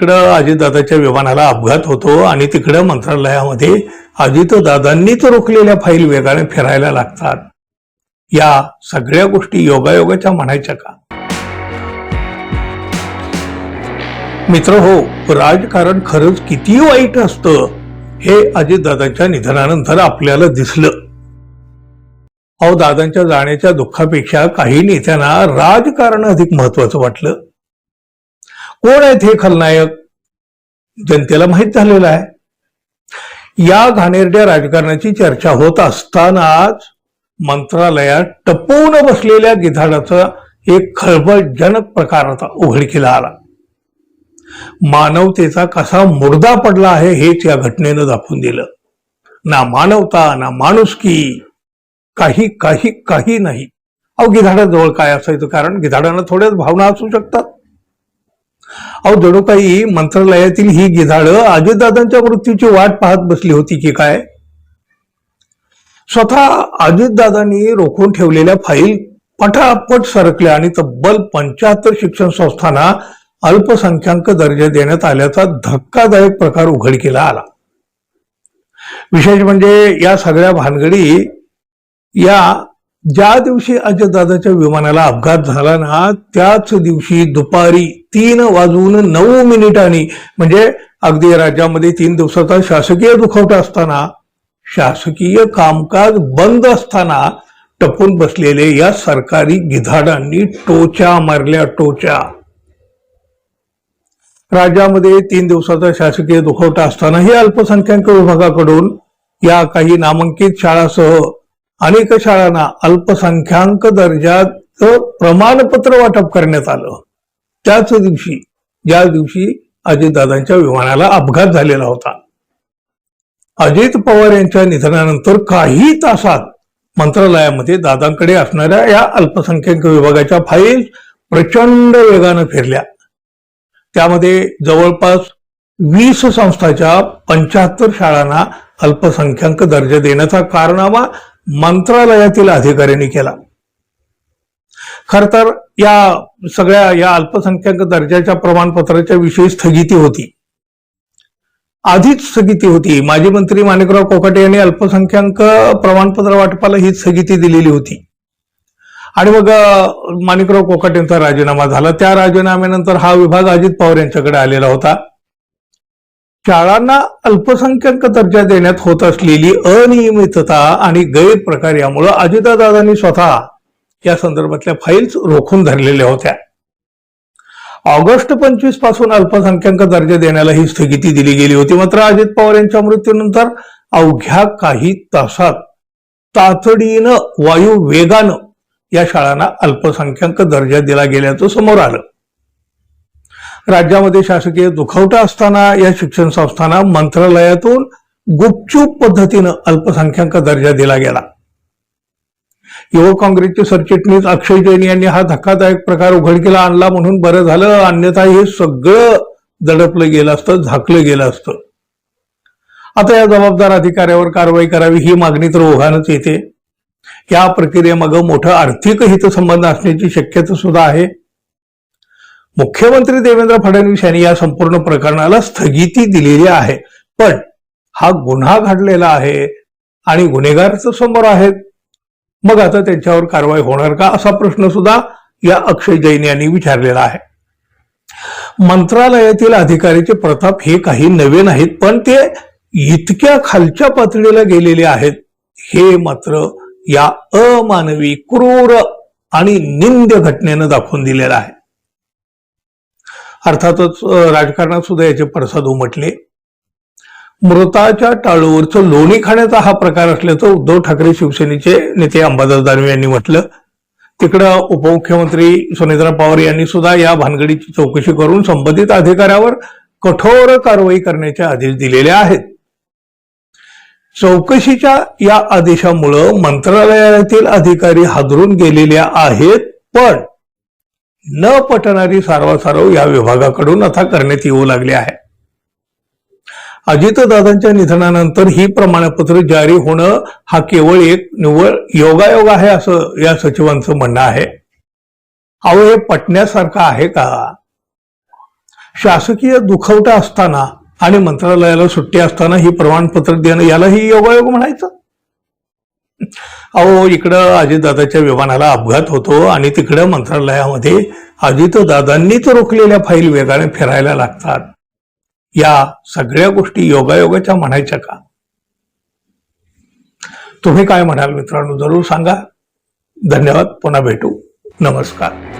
तिकडं अजितदादाच्या विमानाला अपघात होतो आणि तिकडं मंत्रालयामध्ये अजितदादांनीच रोखलेल्या फाईल वेगाने फिरायला लागतात. या सगळ्या गोष्टी योगायोगाच्या म्हणायच्या का? मित्र हो राजकारण खरंच किती वाईट असतं हे अजितदादांच्या निधनानंतर आपल्याला दिसलं. अहो दादांच्या जाण्याच्या दुःखापेक्षा काही नेत्यांना राजकारण अधिक महत्वाचं वाटलं. कोण आहेत हे खलनायक? जनतेला माहीत झालेलं आहे. या घाणेरड्या राजकारणाची चर्चा होत असतानाच मंत्रालयात टपवून बसलेल्या गिधाडाचा एक खळबळजनक प्रकार आता उघडकीला आला. मानवतेचा कसा मुर्दा पडला आहे हेच या घटनेनं दाखवून दिलं. ना मानवता ना माणुसकी काही काही काही नाही. अहो गिधाडाजवळ काय असायचं? कारण गिधाडांना थोड्याच भावना असू शकतात. अहो जणू काही मंत्रालयातील ही गिधाडं अजितदादांच्या मृत्यूची वाट पाहत बसली होती की काय? स्वतः अजितदादांनी रोखून ठेवलेल्या फाईल पटापट सरकल्या आणि तब्बल पंच्याहत्तर शिक्षण संस्थांना अल्पसंख्याक दर्जा देण्यात आल्याचा धक्कादायक प्रकार उघडकीला आला. विशेष म्हणजे या सगळ्या भानगडी या ज्या दिवशी अजितदादाच्या विमानाला अपघात झाला ना त्याच दिवशी दुपारी तीन वाजून नऊ मिनिटांनी म्हणजे अगदी राज्यामध्ये तीन दिवसाचा शासकीय दुखवटा असताना शासकीय कामकाज बंद असताना टपून बसलेले या सरकारी गिधाडांनी टोच्या मारल्या टोच्या. राज्यामध्ये तीन दिवसाचा शासकीय दुखवटा असतानाही अल्पसंख्याक विभागाकडून या काही नामांकित शाळासह अनेक शाळांना अल्पसंख्याक दर्जाचं प्रमाणपत्र वाटप करण्यात आलं. त्याच दिवशी या दिवशी अजितदादांच्या विमानाला अपघात झालेला होता. अजित पवार यांच्या निधनानंतर काही तासात मंत्रालयामध्ये दादांकडे असणाऱ्या या अल्पसंख्याक विभागाच्या फाईल प्रचंड वेगानं फिरल्या. त्यामध्ये जवळपास वीस संस्थाच्या पंच्याहत्तर शाळांना अल्पसंख्याक दर्जा देण्याचा कारनामा मंत्रालयातील अधिकाऱ्यांनी केला. खर तर या सगळ्या या अल्पसंख्याक दर्जाच्या प्रमाणपत्राच्या विषयी स्थगिती होती. आधीच स्थगिती होती. माजी मंत्री माणिकराव कोकाटे यांनी अल्पसंख्याक प्रमाणपत्र वाटपाला ही स्थगिती दिलेली होती. आणि मग माणिकराव कोकाटेंचा राजीनामा झाला. त्या राजीनाम्यानंतर हा विभाग अजित पवार यांच्याकडे आलेला होता. शाळांना अल्पसंख्याक दर्जा देण्यात होत असलेली अनियमितता आणि गैरप्रकार यामुळं अजितदादांनी स्वतः या संदर्भातल्या फाईल्स रोखून धरलेल्या होत्या. ऑगस्ट पंचवीसपासून अल्पसंख्याक दर्जा देण्याला ही स्थगिती दिली गेली होती. मात्र अजित पवार यांच्या मृत्यूनंतर अवघ्या काही तासात तातडीनं वायू वेगानं या शाळांना अल्पसंख्याक दर्जा दिला गेल्याचं समोर आलं. राज्यामध्ये शासकीय दुखवटा असताना या शिक्षण संस्थांना मंत्रालयातून गुपचूप पद्धतीनं अल्पसंख्याक दर्जा दिला गेला. युवक काँग्रेसचे सरचिटणीस अक्षय जैन यांनी हा धक्कादायक प्रकार उघडकीला आणला म्हणून बरं झालं अन्यथा हे सगळं दडपलं गेलं असतं झाकलं गेलं असतं. आता या जबाबदार अधिकाऱ्यावर कारवाई करावी ही मागणी तर ओघानच येते. या प्रक्रियेमागं मोठं आर्थिक हितसंबंध असण्याची शक्यता सुद्धा आहे. मुख्यमंत्री देवेंद्र फडणवीस यांनी या संपूर्ण प्रकरणाला स्थगिती दिलेली आहे. पण हा गुन्हा घडलेला आहे आणि गुन्हेगार समोर आहेत. मग आता त्यांच्यावर कारवाई होणार का असा प्रश्न सुद्धा या अक्षय जैन यांनी विचारलेला आहे. मंत्रालयातील अधिकाऱ्याचे प्रताप हे काही नवे नाहीत पण ते इतक्या खालच्या पातळीला गेलेले आहेत. हे मात्र या अमानवी क्रूर आणि निंद्य घटनेनं दाखवून दिलेलं आहे. अर्थातच राजकारणात सुद्धा याचे पडसाद उमटले. मृताच्या टाळूवरचं लोणी खाण्याचा हा प्रकार असल्याचं उद्धव ठाकरे शिवसेनेचे नेते अंबादास दानवे यांनी म्हटलं. तिकडं उपमुख्यमंत्री सुनेत्रा पवार यांनी सुद्धा या भानगडीची चौकशी करून संबंधित अधिकाऱ्यावर कठोर कारवाई करण्याचे आदेश दिलेले आहेत. चौकशीच्या या आदेशामुळं मंत्रालयातील अधिकारी हादरून गेलेल्या आहेत पण न पटणारी सारवासारव या विभागाकडून आता करण्यात येऊ लागली आहे. अजितदादांच्या निधनानंतर ही प्रमाणपत्र जारी होणं हा केवळ एक निव्वळ योगायोग आहे असं या सचिवांचं म्हणणं आहे. अहो हे पटण्यासारखं आहे का? शासकीय दुखवटा असताना आणि मंत्रालयाला सुट्टी असताना ही प्रमाणपत्र देणं यालाही योगायोग म्हणायचं? अहो इकडं अजितदादाच्या विमानाला अपघात होतो आणि तिकडं मंत्रालयामध्ये अजितदादांनीच रोखलेल्या फाईल वेगाने फिरायला लागतात. या सगळ्या गोष्टी योगायोगाच्या म्हणायच्या का? तुम्ही काय म्हणाल मित्रांनो? जरूर सांगा. धन्यवाद. पुन्हा भेटू. नमस्कार.